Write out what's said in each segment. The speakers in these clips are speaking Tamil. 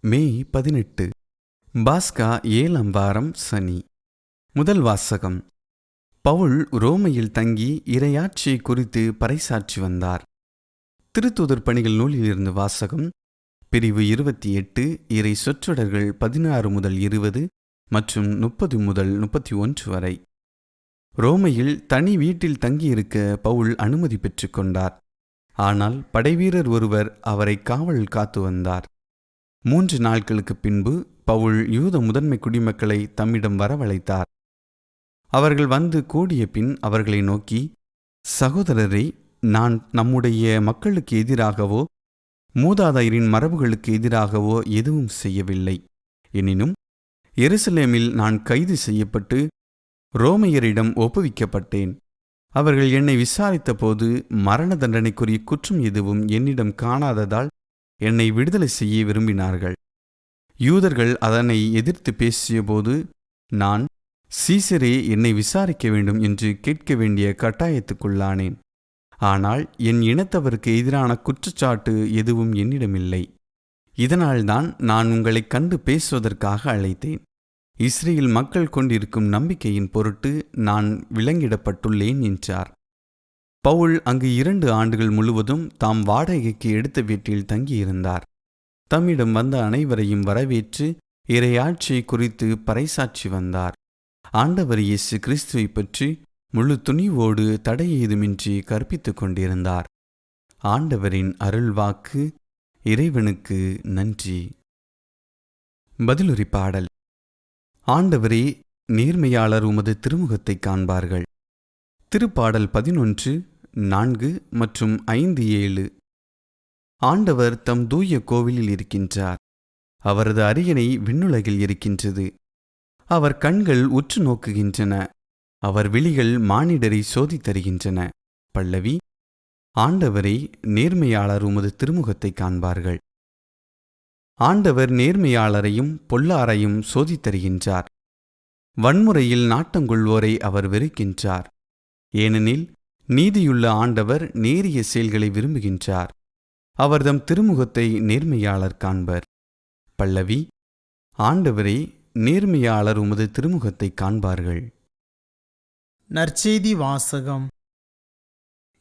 மே பதினெட்டு. பாஸ்கா ஏழாம் வாரம் சனி. முதல் வாசகம். பவுல் ரோமையில் தங்கி இரையாட்சியை குறித்து பறைசாற்றி வந்தார். திருத்தூதர் பணிகள் நூலிலிருந்து வாசகம். பிரிவு இருபத்தி எட்டு இறை சொற்றொடர்கள் பதினாறு முதல் இருபது மற்றும் முப்பது முதல் முப்பத்தி ஒன்று வரை. ரோமையில் தனி வீட்டில் தங்கியிருக்க பவுல் அனுமதி பெற்றுக்கொண்டார் ஆனால் படைவீரர் ஒருவர் அவரை காவல் காத்து வந்தார். மூன்று நாட்களுக்கு பின்பு பவுல் யூத முதன்மை குடிமக்களை தம்மிடம் வரவழைத்தார். அவர்கள் வந்து கூடிய பின் அவர்களை நோக்கி சகோதரரை நான் நம்முடைய மக்களுக்கு எதிராகவோ மூதாதையரின் மரபுகளுக்கு எதிராகவோ எதுவும் செய்யவில்லை. எனினும் எருசலேமில் நான் கைது செய்யப்பட்டு ரோமையரிடம் ஒப்புவிக்கப்பட்டேன். அவர்கள் என்னை விசாரித்தபோது மரண தண்டனைக்குரிய குற்றம் எதுவும் என்னிடம் காணாததால் என்னை விடுதலை செய்ய விரும்பினார்கள். யூதர்கள் அதனை எதிர்த்து பேசியபோது நான் சீசரே என்னை விசாரிக்க வேண்டும் என்று கேட்க வேண்டிய கட்டாயத்துக்குள்ளானேன். ஆனால் என் இனத்தவருக்கு எதிரான குற்றச்சாட்டு எதுவும் என்னிடமில்லை. இதனால்தான் நான் உங்களை கண்டு பேசுவதற்காக அழைத்தேன். இஸ்ரேல் மக்கள் கொண்டிருக்கும் நம்பிக்கையின் பொருட்டு நான் விலங்கிடப்பட்டுள்ளேன் என்றார். பவுல் அங்கு இரண்டு ஆண்டுகள் முழுவதும் தாம் வாடகைக்கு எடுத்த வீட்டில் தங்கியிருந்தார். தம்மிடம் வந்த அனைவரையும் வரவேற்று இறையாட்சியை குறித்து பறைசாற்றி வந்தார். ஆண்டவர் இயேசு கிறிஸ்துவை பற்றி முழு துணிவோடு தடை ஏதுமின்றி கற்பித்துக் கொண்டிருந்தார். ஆண்டவரின் அருள்வாக்கு இறைவனுக்கு நன்றி. பதிலுரி பாடல். ஆண்டவரே நேர்மையாளர் உமது திருமுகத்தை காண்பார்கள். திருப்பாடல் பதினொன்று நான்கு மற்றும் ஐந்து ஏழு. ஆண்டவர் தம் தூய கோவிலில் இருக்கின்றார். அவரது அரியணை விண்ணுலகில் இருக்கின்றது. அவர் கண்கள் உற்று நோக்குகின்றன. அவர் விழிகள் மானிடரை சோதி தருகின்றன. பல்லவி ஆண்டவரே நேர்மையாளர் உமது திருமுகத்தை காண்பார்கள். ஆண்டவர் நேர்மையாளரையும் பொல்லாரையும் சோதித்தருகின்றார் வன்முறையில் நாட்டங்கொள்வோரை அவர் வெறுக்கின்றார். ஏனெனில் நீதியுள்ள ஆண்டவர் நேரிய செயல்களை விரும்புகின்றார். அவர்தம் திருமுகத்தை நேர்மையாளர் காண்பர். பல்லவி ஆண்டவரே நேர்மையாளர் உமது திருமுகத்தை காண்பார்கள். நற்செய்தி வாசகம்.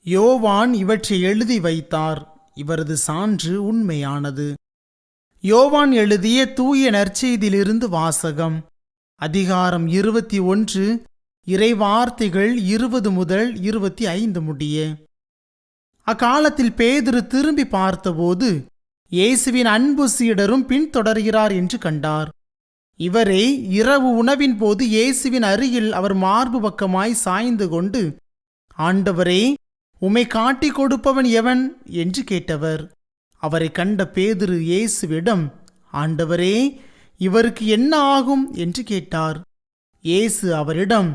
யோவான் இவற்றை எழுதி வைத்தார் இவரது சான்று உண்மையானது. யோவான் எழுதிய தூய நற்செய்தியிலிருந்து வாசகம். அதிகாரம் இருபத்தி ஒன்று இறைவார்த்தைகள் இருபது முதல் இருபத்தி ஐந்து முடிய. அக்காலத்தில் பேதுரு திரும்பி பார்த்தபோது இயேசுவின் அன்பு சீடரும் பின்தொடர்கிறார் என்று கண்டார். இவரே இரவு உணவின் போது இயேசுவின் அருகில் அவர் மார்பு பக்கமாய் சாய்ந்து கொண்டு ஆண்டவரே உமை காட்டிக் கொடுப்பவன் எவன்? என்று கேட்டவர். அவரை கண்ட பேதுரு இயேசுவிடம் ஆண்டவரே இவருக்கு என்ன ஆகும்? என்று கேட்டார். இயேசு அவரிடம்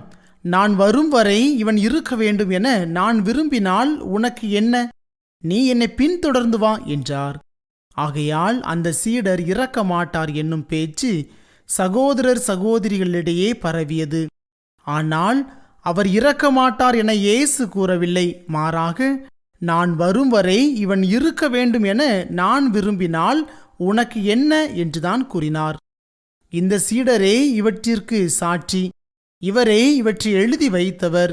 நான் வரும் வரை இவன் இருக்க வேண்டும் என நான் விரும்பினால் உனக்கு என்ன? நீ என்னை பின்தொடர்ந்து வா என்றார். ஆகையால் அந்த சீடர் இறக்க மாட்டார் என்னும் பேச்சு சகோதரர் சகோதரிகளிடையே பரவியது. ஆனால் அவர் இறக்க மாட்டார் என இயேசு கூறவில்லை. மாறாக நான் வரும் வரை இவன் இருக்க வேண்டும் என நான் விரும்பினால் உனக்கு என்ன? என்றுதான் கூறினார். இந்த சீடரே இவற்றிற்கு சாட்சி. இவரே இவற்றை எழுதி வைத்தவர்.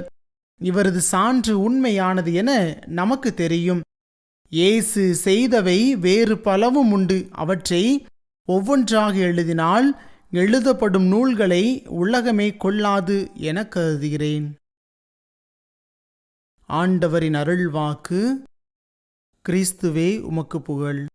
இவரது சான்று உண்மையானது என நமக்கு தெரியும். இயேசு செய்தவை வேறு பலவும் உண்டு. அவற்றை ஒவ்வொன்றாக எழுதினால் எழுதப்படும் நூல்களை உலகமே கொள்ளாது என கருதுகிறேன். ஆண்டவரின் அருள்வாக்கு கிறிஸ்துவே உமக்கு புகழ்.